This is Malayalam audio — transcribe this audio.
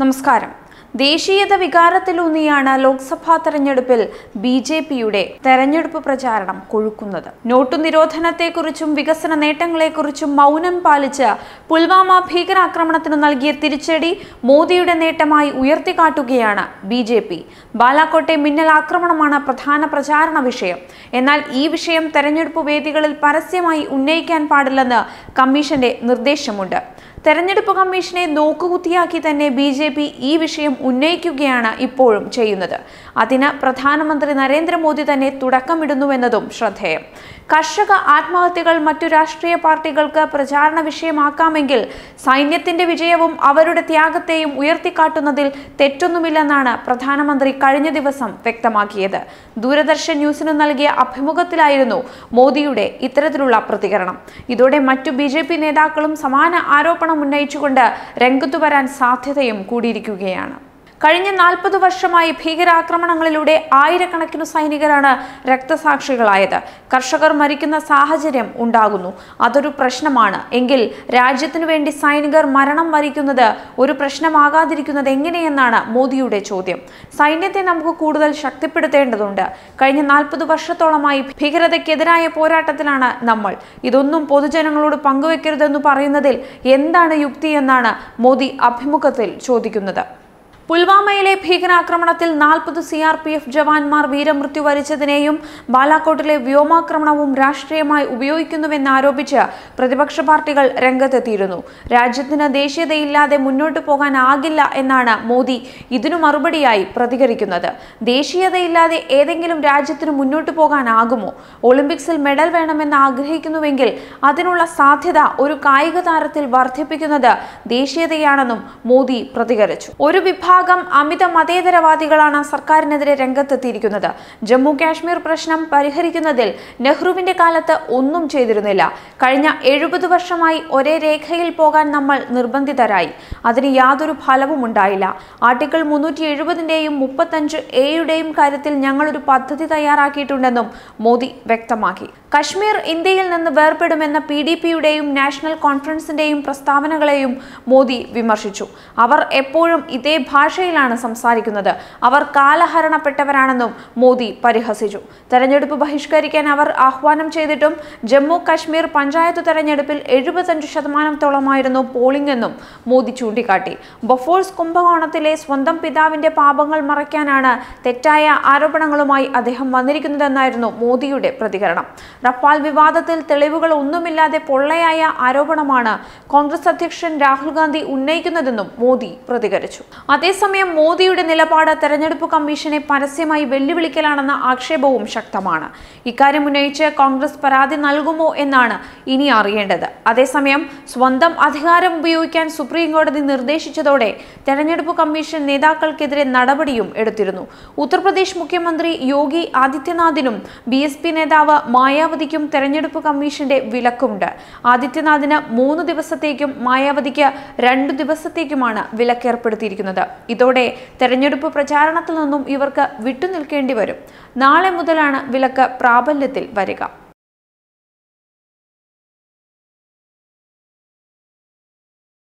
നമസ്കാരം. ദേശീയത വികാരത്തിലൂന്നിയാണ് ലോക്സഭാ തെരഞ്ഞെടുപ്പിൽ ബി ജെ പിയുടെ തെരഞ്ഞെടുപ്പ് പ്രചാരണം കൊഴുക്കുന്നത്. നോട്ടു നിരോധനത്തെക്കുറിച്ചും വികസന നേട്ടങ്ങളെക്കുറിച്ചും മൗനം പാലിച്ച് പുൽവാമ ഭീകരാക്രമണത്തിന് നൽകിയ തിരിച്ചടി മോദിയുടെ നേട്ടമായി ഉയർത്തിക്കാട്ടുകയാണ് ബി ജെ പി. ബാലാക്കോട്ടെ മിന്നൽ ആക്രമണമാണ് പ്രധാന പ്രചാരണ വിഷയം. എന്നാൽ ഈ വിഷയം തെരഞ്ഞെടുപ്പ് വേദികളിൽ പരസ്യമായി ഉന്നയിക്കാൻ പാടില്ലെന്ന് കമ്മീഷന്റെ നിർദ്ദേശമുണ്ട്. തെരഞ്ഞെടുപ്പ് കമ്മീഷനെ നോക്കുകുത്തിയാക്കി തന്നെ ബി ജെ പി ഈ വിഷയം ഉന്നയിക്കുകയാണ് ഇപ്പോഴും ചെയ്യുന്നത്. അതിന് പ്രധാനമന്ത്രി നരേന്ദ്രമോദി തന്നെ തുടക്കമിടുന്നുവെന്നതും ശ്രദ്ധേയം. കർഷക ആത്മഹത്യകൾ മറ്റു രാഷ്ട്രീയ പാർട്ടികൾക്ക് പ്രചാരണ വിഷയമാക്കാമെങ്കിൽ സൈന്യത്തിന്റെ വിജയവും അവരുടെ ത്യാഗത്തെയും ഉയർത്തിക്കാട്ടുന്നതിൽ തെറ്റൊന്നുമില്ലെന്നാണ് പ്രധാനമന്ത്രി കഴിഞ്ഞ ദിവസം വ്യക്തമാക്കിയത്. ദൂരദർശൻ ന്യൂസിന് നൽകിയ അഭിമുഖത്തിലായിരുന്നു മോദിയുടെ ഇത്തരത്തിലുള്ള പ്രതികരണം. ഇതോടെ മറ്റു ബി നേതാക്കളും സമാന ആരോപണം ഉന്നയിച്ചുകൊണ്ട് രംഗത്തു വരാൻ സാധ്യതയും കൂടിയിരിക്കുകയാണ് കഴിഞ്ഞ നാൽപ്പത് വർഷമായി ഭീകരാക്രമണങ്ങളിലൂടെ ആയിരക്കണക്കിനു സൈനികരാണ് രക്തസാക്ഷികളായത്. കർഷകർ മരിക്കുന്ന സാഹചര്യം ഉണ്ടാകുന്നു. അതൊരു പ്രശ്നമാണ്. എങ്കിൽ രാജ്യത്തിനു വേണ്ടി സൈനികർ മരണം വരിക്കുന്നത് ഒരു പ്രശ്നമാകാതിരിക്കുന്നത് എങ്ങനെയെന്നാണ് മോദിയുടെ ചോദ്യം. സൈന്യത്തെ നമുക്ക് കൂടുതൽ ശക്തിപ്പെടുത്തേണ്ടതുണ്ട്. കഴിഞ്ഞ നാൽപ്പത് വർഷത്തോളമായി ഭീകരതയ്ക്കെതിരായ പോരാട്ടത്തിലാണ് നമ്മൾ. ഇതൊന്നും പൊതുജനങ്ങളോട് പങ്കുവെക്കരുതെന്ന് പറയുന്നതിൽ എന്താണ് യുക്തി എന്നാണ് മോദി അഭിമുഖത്തിൽ ചോദിക്കുന്നത്. പുൽവാമയിലെ ഭീകരാക്രമണത്തിൽ നാൽപ്പത് സി ആർ പി എഫ് ജവാന്മാർ വീരമൃത്യു വരിച്ചതിനെയും ബാലാക്കോട്ടിലെ വ്യോമാക്രമണവും രാഷ്ട്രീയമായി ഉപയോഗിക്കുന്നുവെന്നാരോപിച്ച് പ്രതിപക്ഷ പാർട്ടികൾ രംഗത്തെത്തിയിരുന്നു. രാജ്യത്തിന് ദേശീയതയില്ലാതെ മുന്നോട്ടു പോകാനാകില്ല എന്നാണ് മോദി ഇതിനു മറുപടിയായി പ്രതികരിക്കുന്നത്. ദേശീയതയില്ലാതെ ഏതെങ്കിലും രാജ്യത്തിന് മുന്നോട്ടു പോകാനാകുമോ? ഒളിമ്പിക്സിൽ മെഡൽ വേണമെന്ന് ആഗ്രഹിക്കുന്നുവെങ്കിൽ അതിനുള്ള സാധ്യത ഒരു കായിക താരത്തിൽ വർദ്ധിപ്പിക്കുന്നത് ദേശീയതയാണെന്നും മോദി പ്രതികരിച്ചു. ഒരു വിഭാഗം അമിത മതേതരവാദികളാണ് സർക്കാരിനെതിരെ രംഗത്തെത്തിയിരിക്കുന്നത്. ജമ്മു കാശ്മീർ പ്രശ്നം പരിഹരിക്കുന്നതിൽ നെഹ്റുവിന്റെ കാലത്ത് ഒന്നും ചെയ്തിരുന്നില്ല. കഴിഞ്ഞ എഴുപത് വർഷമായി ഒരേ രേഖയിൽ പോകാൻ നമ്മൾ നിർബന്ധിതരായി. അതിന് യാതൊരു ഫലവും ഉണ്ടായില്ല. ആർട്ടിക്കിൾ മുന്നൂറ്റി എഴുപതിന്റെയും മുപ്പത്തഞ്ച് എയുടെയും കാര്യത്തിൽ ഞങ്ങളൊരു പദ്ധതി തയ്യാറാക്കിയിട്ടുണ്ടെന്നും മോദി വ്യക്തമാക്കി. കശ്മീർ ഇന്ത്യയിൽ നിന്ന് വേർപെടുമെന്ന പി ഡി പിയുടെയും നാഷണൽ കോൺഫറൻസിന്റെയും പ്രസ്താവനകളെയും മോദി വിമർശിച്ചു. അവർ എപ്പോഴും ഇതേ ഭാഷയിലാണ് സംസാരിക്കുന്നത്. അവർ കാലഹരണപ്പെട്ടവരാണെന്നും മോദി പരിഹസിച്ചു. തെരഞ്ഞെടുപ്പ് ബഹിഷ്കരിക്കാൻ അവർ ആഹ്വാനം ചെയ്തിട്ടും ജമ്മു കശ്മീർ പഞ്ചായത്ത് തെരഞ്ഞെടുപ്പിൽ എഴുപത്തഞ്ച് ശതമാനത്തോളമായിരുന്നു പോളിംഗ് എന്നും മോദി ചൂണ്ടിക്കാട്ടി. ബൊഫോഴ്സ് കുംഭകോണത്തിലെ സ്വന്തം പിതാവിന്റെ പാപങ്ങൾ മറയ്ക്കാനാണ് തെറ്റായ ആരോപണങ്ങളുമായി അദ്ദേഹം വന്നിരിക്കുന്നതെന്നായിരുന്നു മോദിയുടെ പ്രതികരണം. റഫാൽ വിവാദത്തിൽ തെളിവുകൾ ഒന്നുമില്ലാതെ പൊള്ളയായ ആരോപണമാണ് കോൺഗ്രസ് അധ്യക്ഷൻ രാഹുൽ ഗാന്ധി ഉന്നയിക്കുന്നതെന്നും മോദി പ്രതികരിച്ചു. അതേസമയം മോദിയുടെ നിലപാട് തെരഞ്ഞെടുപ്പ് കമ്മീഷനെ പരസ്യമായി വെല്ലുവിളിക്കലാണെന്ന ആക്ഷേപവും ശക്തമാണ്. ഇക്കാര്യം ഉന്നയിച്ച് കോൺഗ്രസ് പരാതി നൽകുമോ എന്നാണ് ഇനി അറിയേണ്ടത്. അതേസമയം സ്വന്തം അധികാരം ഉപയോഗിക്കാൻ സുപ്രീം കോടതി നിർദ്ദേശിച്ചതോടെ തെരഞ്ഞെടുപ്പ് കമ്മീഷൻ നേതാക്കൾക്കെതിരെ നടപടിയും എടുത്തിരുന്നു. ഉത്തർപ്രദേശ് മുഖ്യമന്ത്രി യോഗി ആദിത്യനാഥിനും ബി നേതാവ് മായാവതിക്കും തെരഞ്ഞെടുപ്പ് കമ്മീഷന്റെ വിലക്കുണ്ട്. ആദിത്യനാഥിന് മൂന്ന് ദിവസത്തേക്കും മായാവതിക്ക് രണ്ടു ദിവസത്തേക്കുമാണ് വിലക്കേർപ്പെടുത്തിയിരിക്കുന്നത്. ഇതോടെ തെരഞ്ഞെടുപ്പ് പ്രചാരണത്തിൽ നിന്നും ഇവർക്ക് വിട്ടുനിൽക്കേണ്ടി വരും. നാളെ മുതലാണ് വിലക്ക് പ്രാബല്യത്തിൽ വരിക.